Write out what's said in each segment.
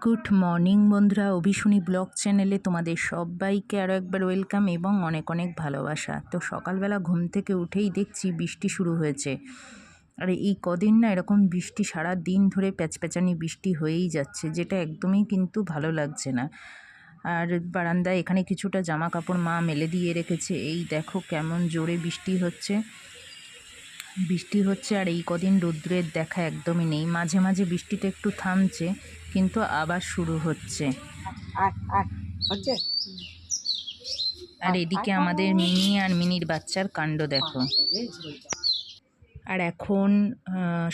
Good morning বন্ধুরা, অভিশুনি blog চ্যানেলে তোমাদের সবাইকে আরও একবার ওয়েলকাম এবং অনেক অনেক ভালোবাসা। তো সকালবেলা ঘুম থেকে উঠেই দেখছি বৃষ্টি শুরু হয়েছে। আর এই কদিন না এরকম বৃষ্টি সারা দিন ধরে প্যাচপ্যাচানি বৃষ্টি হয়েই যাচ্ছে, যেটা একদমই কিন্তু ভালো লাগছে না। আর বারান্দায় এখানে কিছুটা জামা কাপড় মা মেলে দিয়ে রেখেছে, এই দেখো কেমন জোরে বৃষ্টি হচ্ছে। বৃষ্টি হচ্ছে আর এই কদিন রৌদ্রের দেখা একদমই নেই। মাঝে মাঝে বৃষ্টিতে একটু থামছে কিন্তু আবার শুরু হচ্ছে। আর এদিকে আমাদের মিনি আর মিনির বাচ্চার কাণ্ড দেখো। আর এখন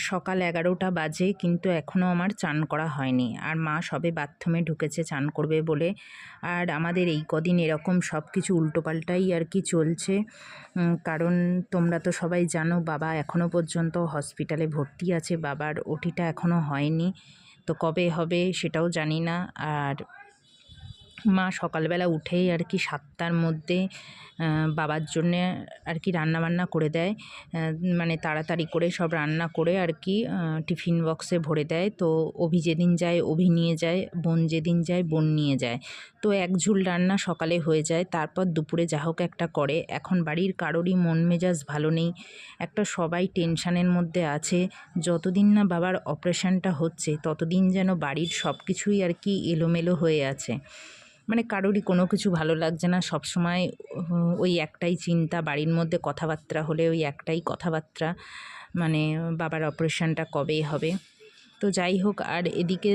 সকাল এগারোটা বাজে, কিন্তু এখনও আমার চান করা হয়নি। আর মা সবে বাথরুমে ঢুকেছে, চান করবে বলে। আর আমাদের এই কদিন এরকম সব কিছু উল্টোপাল্টাই আর কি চলছে। কারণ তোমরা তো সবাই জানো, বাবা এখনও পর্যন্ত হসপিটালে ভর্তি আছে। বাবার ওটিটা এখনও হয়নি। তো কবে হবে সেটাও জানি না। আর মা সকালবেলা উঠেই আর কি সাতটার মধ্যে বাবার জন্যে আর কি রান্নাবান্না করে দেয়। মানে তাড়াতাড়ি করে সব রান্না করে আর কি টিফিন বক্সে ভরে দেয়। তো অভি যেদিন যায়, অভি নিয়ে যায়, বোন যেদিন যায়, বোন নিয়ে যায়। তো এক ঝুল রান্না সকালে হয়ে যায়, তারপর দুপুরে যা হোক একটা করে। এখন বাড়ির কারোরই মন মেজাজ ভালো নেই। একটা সবাই টেনশানের মধ্যে আছে। যতদিন না বাবার অপারেশনটা হচ্ছে, ততদিন যেন বাড়ির সব কিছুই আর কি এলোমেলো হয়ে আছে। মানে কারোরই কোনো কিছু ভালো লাগছে না। সব সময় ওই একটাই চিন্তা, বাড়ির মধ্যে কথাবার্তা হলে ওই একটাই কথাবার্তা মানে বাবার অপারেশানটা কবে হবে। তো যাই হোক, আর এদিকে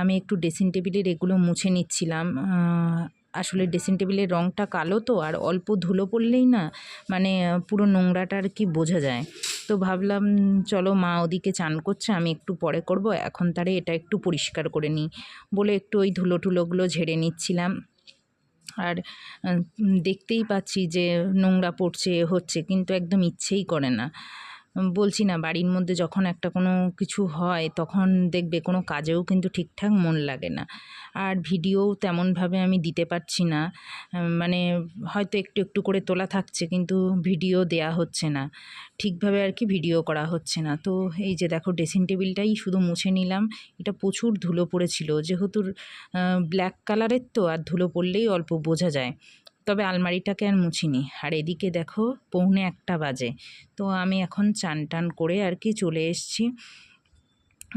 আমি একটু ড্রেসিং টেবিলের এগুলো মুছে নিচ্ছিলাম। আসলে ড্রেসিং টেবিলের রঙটা কালো তো, আর অল্প ধুলো পড়লেই না মানে পুরো নোংরাটা আর কি বোঝা যায়। তো ভাবলাম, চলো মা ওদিকে চান করছে, আমি একটু পরে করব, এখন তারে এটা একটু পরিষ্কার করে নিই। বলে একটু ওই ধুলো টুলোগুলো ঝেড়ে নিচ্ছিলাম। আর দেখতেই পাচ্ছি যে নোংরা পড়ছে হচ্ছে, কিন্তু একদম ইচ্ছেই করে না। বলছি না, বাড়ির মধ্যে যখন একটা কোনো কিছু হয়, তখন দেখবে কোনো কাজেও কিন্তু ঠিকঠাক মন লাগে না। আর ভিডিও তেমনভাবে আমি দিতে পারছি না। মানে হয়তো একটু একটু করে তোলা থাকছে, কিন্তু ভিডিও দেয়া হচ্ছে না। ঠিকভাবে আর কি ভিডিও করা হচ্ছে না। তো এই যে দেখো, ড্রেসিং টেবিলটাই শুধু মুছে নিলাম। এটা প্রচুর ধুলো পড়েছিল। যেহেতু ব্ল্যাক কালারের তো, আর ধুলো পড়লেই অল্প বোঝা যায়। তবে আলমারিটাকে আর মুছিনি। আর এদিকে দেখো, পৌনে একটা বাজে। তো আমি এখন চান টান করে আর কি চলে এসেছি।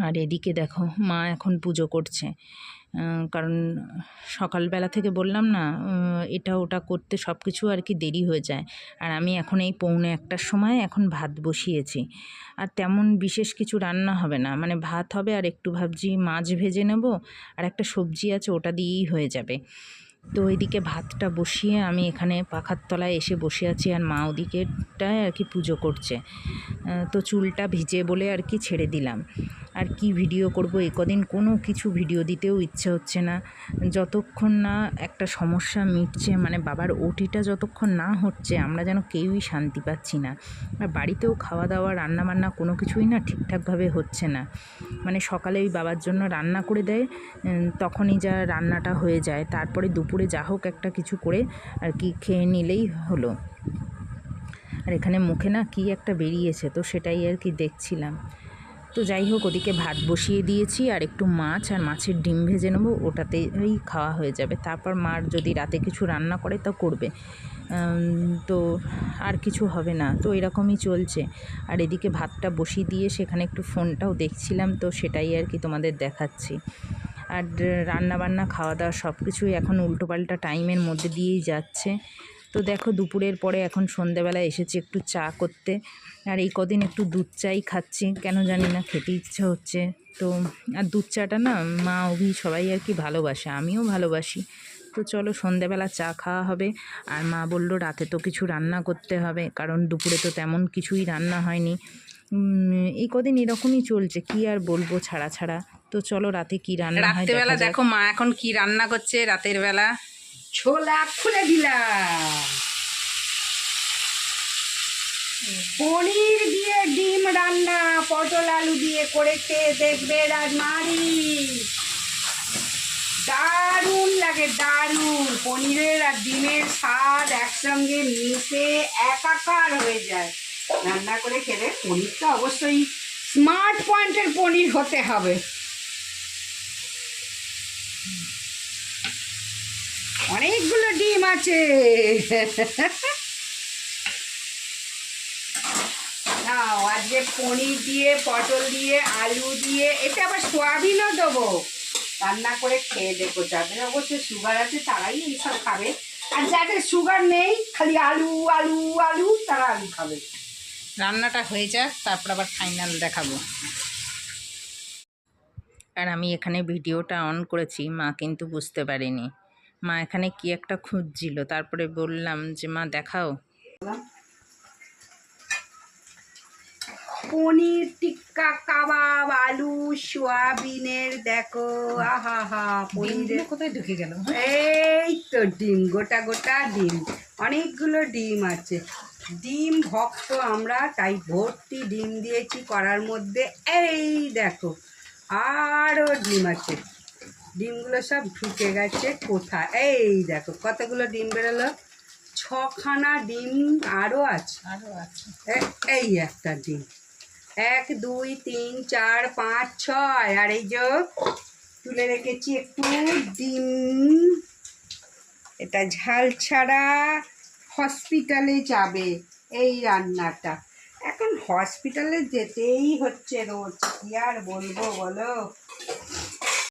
আর এদিকে দেখো, মা এখন পুজো করছে। কারণ সকালবেলা থেকে বললাম না এটা ওটা করতে সব কিছু আর কি দেরি হয়ে যায়। আর আমি এখন এই পৌনে একটার সময় এখন ভাত বসিয়েছি। আর তেমন বিশেষ কিছু রান্না হবে না। মানে ভাত হবে আর একটু ভাবছি মাছ ভেজে নেব, আর একটা সবজি আছে ওটা দিয়েই হয়ে যাবে। তো এদিকে ভাতটা বসিয়ে আমি এখানে পাখার তলায় এসে বসে আছি আর মা ওদিকেটায় আর কি পুজো করছে। তো চুলটা ভিজে বলে আর কি ছেড়ে দিলাম। আর কি ভিডিও করব, এ কদিন কোনো কিছু ভিডিও দিতেও ইচ্ছে হচ্ছে না। যতক্ষণ না একটা সমস্যা মিটছে মানে বাবার ওটিটা যতক্ষণ না হচ্ছে, আমরা যেন কেউই শান্তি পাচ্ছি না। আর বাড়িতেও খাওয়া দাওয়া, রান্না বান্না কোনো কিছুই না ঠিকঠাকভাবে হচ্ছে না। মানে সকালে ওই বাবার জন্য রান্না করে দেয় তখনই যা রান্নাটা হয়ে যায়। তারপরে দুপুরে যা হোক একটা কিছু করে আর কি খেয়ে নিলেই হলো। আর এখানে মুখে না কি একটা বেরিয়েছে, তো সেটাই আর কি দেখছিলাম। তো যাই হোক, ওদিকে ভাত বসিয়ে দিয়েছি আর একটু মাছ আর মাছের ডিম ভেজে নেব, ওটাতেই খাওয়া হয়ে যাবে। তারপর মার যদি রাতে কিছু রান্না করে, তা করবে। তো আর কিছু হবে না, তো এরকমই চলছে। আর এদিকে ভাতটা বসিয়ে দিয়ে সেখানে একটু ফোনটাও দেখছিলাম, তো সেটাই আর কি তোমাদের দেখাচ্ছি। আর রান্না বান্না খাওয়া দাওয়া সব কিছুই এখন উল্টোপাল্টা টাইমের মধ্যে দিয়েই যাচ্ছে। তো দেখো দুপুরের পরে এখন সন্ধেবেলা এসেছি একটু চা করতে। আর এই কদিন একটু দুধ চাই খাচ্ছি কেন জানি না খেতে ইচ্ছে হচ্ছে। তো আর দুধ চাটা না মা অভি সবাই আর কি ভালোবাসে আমিও ভালোবাসি। তো চলো সন্ধেবেলা চা খাওয়া হবে। আর মা বলল রাতে তো কিছু রান্না করতে হবে কারণ দুপুরে তো তেমন কিছুই রান্না হয়নি। এই কদিন এরকমই চলছে কি আর বলব ছাড়া ছাড়া। তো চলো রাতে কি রান্না হয় বেলা দেখো মা এখন কি রান্না করছে রাতের বেলা। ছোলা খুলে দিলাম। পনির দিয়ে ডিম রান্না, পটল আলু দিয়ে করেছে, দেখবে রাজমারি। দারুণ লাগে, দারুণ। পনিরের আর ডিমের স্বাদ একসঙ্গে মিশে একাকার হয়ে যায়। রান্না করে খেলে পনিরটা অবশ্যই স্মার্ট পয়েন্টের পনির হতে হবে। অনেকগুলো ডিম আছে। আজকে পনির দিয়ে, পটল দিয়ে, আলু দিয়ে, এটা আবার সোয়াবিনও দেবো। রান্না করে খেয়ে দেখো, যাদের অবশ্য সুগার আছে তারাই এইসব খাবে। আর যাদের সুগার নেই, খালি আলু আলু আলু, তারা আলু খাবে। রান্নাটা হয়ে যাক, তারপর আবার ফাইনাল দেখাবো। আর আমি এখানে ভিডিওটা অন করেছি, মা কিন্তু বুঝতে পারেনি। মা এখানে কি একটা খুঁজছিল? তারপরে বললাম যে মা দেখাও। পনির টিক্কা কাবাব আলু সোয়াবিনের দেখো আহা হা পনিরের কোথায় ঢুকে গেল? এই তো ডিম গোটা গোটা ডিম অনেকগুলো ডিম আছে। ডিম ভক্ত আমরা তাই ভর্তি ডিম দিয়েছি করার মধ্যে। এই দেখো আরও ডিম আছে। ডিমগুলো সব ঢুকে গেছে কোথায়? এই দেখো কতগুলো ডিম বেরোলো? ছখানা ডিম আরও আছে। আরও আছে। এই একটা ডিম। এক দুই তিন চার পাঁচ ছয়। আর এই যে তুলে রেখেছি একটু ডিম। এটা ঝাল ছাড়া হসপিটালে যাবে এই রান্নাটা। এখন হসপিটালে যেতেই হচ্ছে রোজ কি আর বলব বলো?